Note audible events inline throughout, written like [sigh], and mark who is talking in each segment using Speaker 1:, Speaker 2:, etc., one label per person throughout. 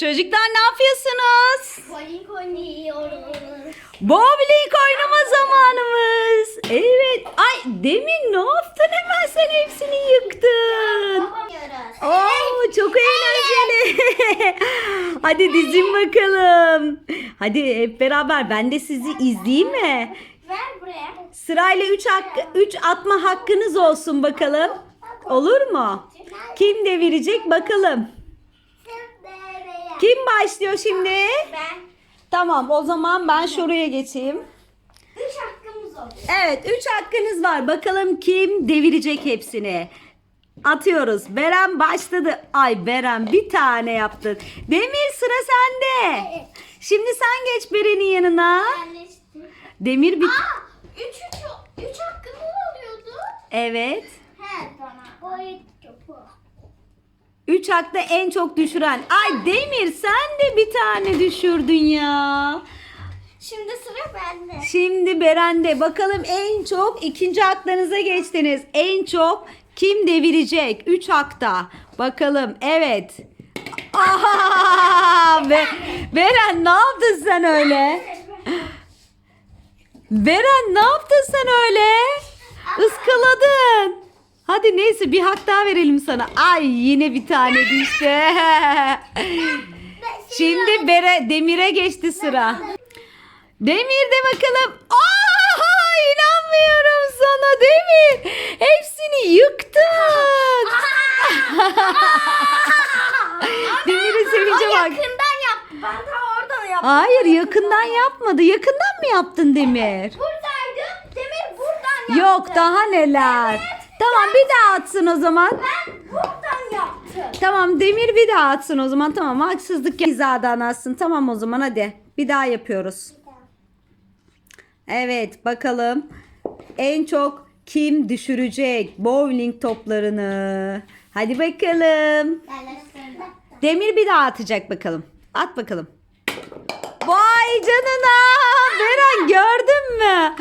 Speaker 1: Çocuklar ne yapıyorsunuz?
Speaker 2: Bowling oynuyoruz.
Speaker 1: Bowling oynama zamanımız. Evet. Ay Demir ne yaptın hemen sen hepsini yıktın. Oo çok eğlenceli. [laughs] Hadi dizin bakalım. Hadi hep beraber ben de sizi izleyeyim mi?
Speaker 2: Ver buraya.
Speaker 1: Sırayla 3 hak 3 atma hakkınız olsun bakalım. Olur mu? Kim devirecek bakalım. Kim başlıyor şimdi?
Speaker 2: Ben.
Speaker 1: Tamam o zaman ben şuraya geçeyim.
Speaker 2: Üç hakkımız oluyor.
Speaker 1: Evet 3 hakkınız var. Bakalım kim devirecek hepsini. Atıyoruz. Beren başladı. Ay Beren bir tane yaptın. Demir sıra sende. Şimdi sen geç Beren'in yanına. Demir bir...
Speaker 2: Aa! Üç, üç, üç hakkımız oluyordu.
Speaker 1: Evet.
Speaker 2: He. Boyut topu.
Speaker 1: 3 hakta en çok düşüren. Ay Demir sen de bir tane düşürdün ya.
Speaker 2: Şimdi sıra bende.
Speaker 1: Şimdi Beren'de bakalım en çok ikinci haklarınıza geçtiniz. En çok kim devirecek? 3 hakta. Bakalım evet. Aha! Be Beren ne yaptın sen öyle? Beren ne yaptın sen öyle? Iskaladın. Hadi neyse bir hak daha verelim sana. Ay yine bir tane düştü. [laughs] Şimdi Bere, Demir'e geçti sıra. Demir de bakalım. Aa, inanmıyorum sana Demir. Hepsini yıktın. [laughs] Demir'in sevince bak.
Speaker 2: yakından yaptı. Ben de oradan yaptım.
Speaker 1: Hayır yakından yapmadı. Yakından mı yaptın Demir?
Speaker 2: Buradaydım. Demir buradan yaptı.
Speaker 1: Yok daha neler. Tamam bir daha atsın o zaman.
Speaker 2: Ben buradan yaptım.
Speaker 1: Tamam Demir bir daha atsın o zaman. Tamam haksızlık hizadan atsın. Tamam o zaman hadi. Bir daha yapıyoruz. Evet bakalım. En çok kim düşürecek bowling toplarını? Hadi bakalım. Demir bir daha atacak bakalım. At bakalım. Vay canına. Beren gördün mü?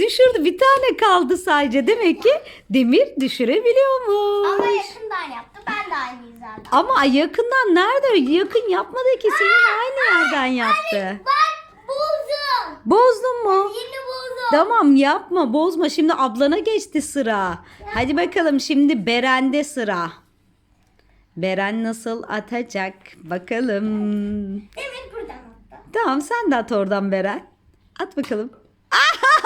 Speaker 1: Düşürdü. Bir tane kaldı sadece. Demek ki Demir düşürebiliyormuş.
Speaker 2: Ama yakından yaptı. Ben de aynı zaten.
Speaker 1: Ama yakından nerede? Yakın yapmadı ki. Senin aynı yerden yaptı.
Speaker 2: Bak buldum.
Speaker 1: Bozdun mu?
Speaker 2: Yeni buldum.
Speaker 1: Tamam yapma bozma. Şimdi ablana geçti sıra. Hadi bakalım şimdi Beren'de sıra. Beren nasıl atacak? Bakalım.
Speaker 2: Demir buradan attı.
Speaker 1: Tamam sen de at oradan Beren. At bakalım. [laughs]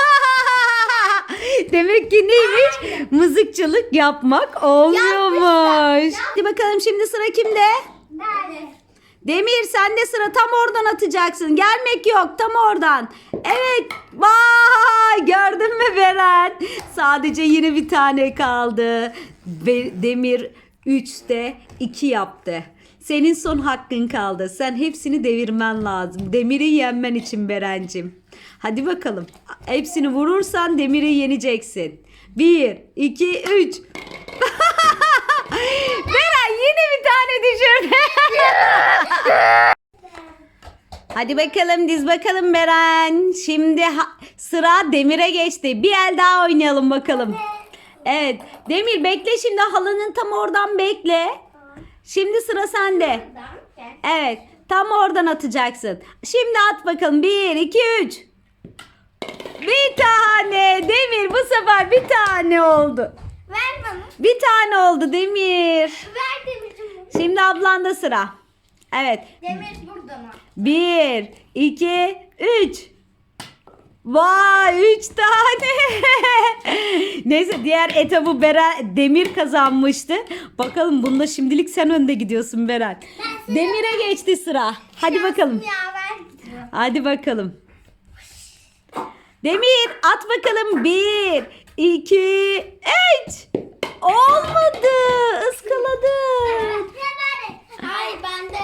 Speaker 1: [laughs] Demek ki neymiş? Mızıkçılık yapmak olmuyormuş. Hadi bakalım şimdi sıra kimde?
Speaker 2: Nerede?
Speaker 1: Demir sen de sıra tam oradan atacaksın. Gelmek yok tam oradan. Evet. Vay gördün mü Beren? Sadece yine bir tane kaldı. Demir 3'te 2 yaptı. Senin son hakkın kaldı. Sen hepsini devirmen lazım. Demir'i yenmen için Berencim. Hadi bakalım. Hepsini vurursan Demir'i yeneceksin. 1, 2, 3. Beren yine bir tane düşürdü. [laughs] Hadi bakalım diz bakalım Beren. Şimdi sıra Demir'e geçti. Bir el daha oynayalım bakalım. Evet. Demir bekle şimdi halının tam oradan bekle. Şimdi sıra sende. Evet. Tam oradan atacaksın. Şimdi at bakalım. 1, 2, 3. Bir tane. Demir bu sefer bir tane oldu.
Speaker 2: Ver bana.
Speaker 1: Bir tane oldu Demir.
Speaker 2: Ver Demir'cim.
Speaker 1: Şimdi ablanda sıra. Evet.
Speaker 2: Demir buradan attı.
Speaker 1: 1, 2, 3. Vay 3 tane. [laughs] Neyse diğer etabı Beren Demir kazanmıştı. Bakalım bunda şimdilik sen önde gidiyorsun Beren. Demir'e geçti sıra. Hadi bakalım. Hadi bakalım. Demir at bakalım. 1, 2, 3. Olmadı. Iskaladı.
Speaker 2: Hayır bende.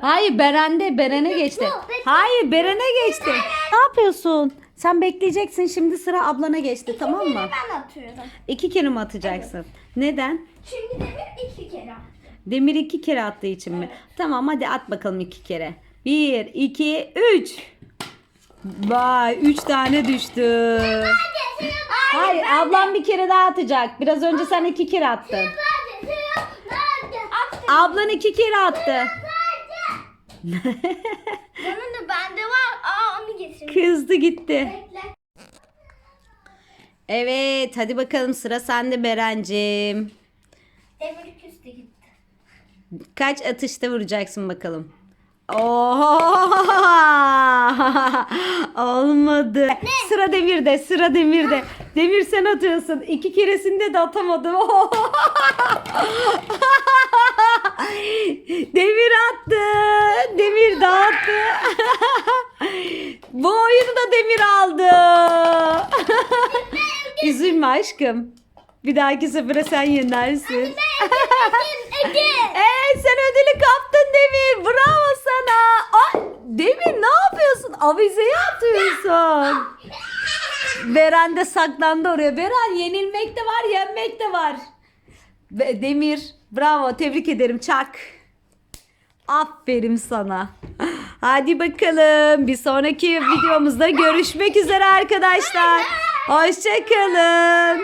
Speaker 1: Hayır Beren'de Beren'e geçti. Hayır Beren'e geçti. Ne yapıyorsun? Sen bekleyeceksin şimdi sıra ablana geçti tamam mı?
Speaker 2: Ben atıyorum.
Speaker 1: İki kere mi atacaksın? Neden?
Speaker 2: Çünkü Demir iki kere.
Speaker 1: Demir iki kere attığı için mi? Tamam hadi at bakalım iki kere. Bir, iki, üç. Vay üç tane düştü. Hayır ablam bir kere daha atacak. Biraz önce sen iki kere attın. Ablan iki kere attı.
Speaker 2: Onun da bende var. Aa onu getirdim.
Speaker 1: Kızdı gitti.
Speaker 2: Bekle.
Speaker 1: Evet hadi bakalım sıra sende Berencim.
Speaker 2: Demir küstü gitti.
Speaker 1: Kaç atışta vuracaksın bakalım. Oho! [laughs] Olmadı. Sıra Demir'de, sıra Demir'de. Demir sen atıyorsun. İki keresinde de atamadım. [laughs] Demir attı. Demir dağıttı. [laughs] Bu oyunu da Demir aldı. Üzülme aşkım. Bir dahaki sefere sen yenersin.
Speaker 2: Ege.
Speaker 1: Evet sen ödülü kaptın Demir. Bravo sana. Ay, Demir ne yapıyorsun? Avizeyi atıyorsun. Beren de saklandı oraya. Beren yenilmek de var, yenmek de var. Demir bravo tebrik ederim çak. Aferin sana. Hadi bakalım bir sonraki videomuzda görüşmek üzere arkadaşlar. Hoşçakalın.